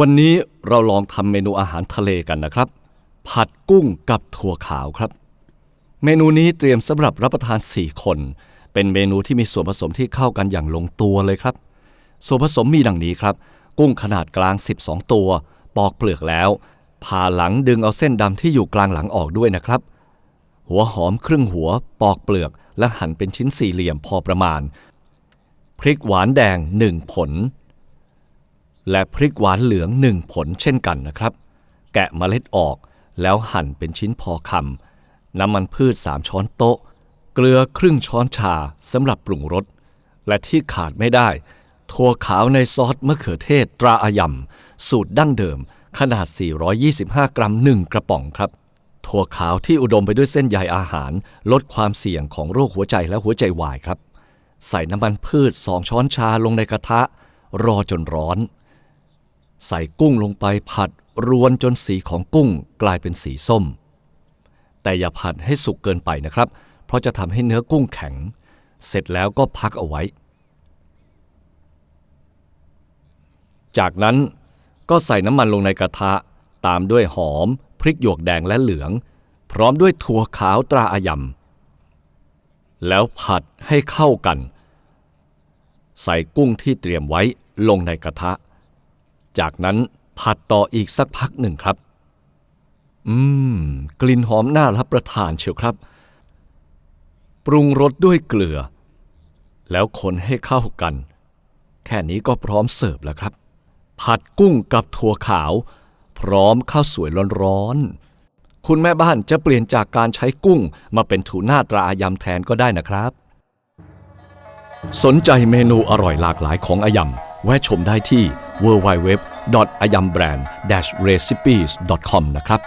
วันนี้เราลองทำเมนูอาหารทะเลกันนะครับ ผัดกุ้งกับถั่วขาวครับ เมนูนี้เตรียมสำหรับรับประทาน 4 คน เป็นเมนูที่มีส่วนผสมที่เข้ากันอย่างลงตัวเลยครับ ส่วนผสมมีดังนี้ครับ กุ้งขนาดกลาง 12 ตัว ปอกเปลือกแล้วผ่าหลังดึงเอาเส้นดำที่อยู่กลางหลังออกด้วยนะครับ หัวหอมครึ่งหัว ปอกเปลือก และหั่นเป็นชิ้นสี่เหลี่ยมพอประมาณ พริกหวานแดง 1 ผล และพริกหวานเหลือง1ผลเช่นกันนะครับ แกะเมล็ดออกแล้วหั่นเป็นชิ้นพอคำน้ำมันพืช3ช้อนโต๊ะ เกลือครึ่งช้อนชาสำหรับปรุงรส และที่ขาดไม่ได้ ถั่วขาวในซอสมะเขือเทศตราอายำสูตรดั้งเดิม ขนาด 425 กรัม1กระป๋องครับ ถั่วขาวที่อุดมไปด้วยเส้นใยอาหาร ลดความเสี่ยงของโรคหัวใจและหัวใจวายครับ ใส่น้ำมันพืช2ช้อนชาลงในกระทะ รอจนร้อน ใส่กุ้งลงไปผัดรวนจนสีของกุ้งกลายเป็นสีส้ม แต่อย่าผัดให้สุกเกินไปนะครับ เพราะจะทำให้เนื้อกุ้งแข็ง เสร็จแล้วก็พักเอาไว้ จากนั้นก็ใส่น้ำมันลงในกระทะ ตามด้วยหอม พริกหยวกแดงและเหลือง พร้อมด้วยถั่วขาวตราอายำแล้วผัดให้เข้ากัน ใส่กุ้งที่เตรียมไว้ลงในกระทะ จากนั้นผัดต่ออีกสักพักหนึ่งครับ อืม กลิ่นหอมน่ารับประทานเชียวครับ ปรุงรสด้วยเกลือ แล้วคนให้เข้ากัน แค่นี้ก็พร้อมเสิร์ฟแล้วครับ ผัดกุ้งกับถั่วขาว พร้อมข้าวสวยร้อนๆ คุณแม่บ้านจะเปลี่ยนจากการใช้กุ้งมาเป็นทูน่าตราอายำแทนก็ได้นะครับ สนใจเมนูอร่อยหลากหลายของอายำแวะชมได้ที่ www.ayambrand-recipes.com นะครับ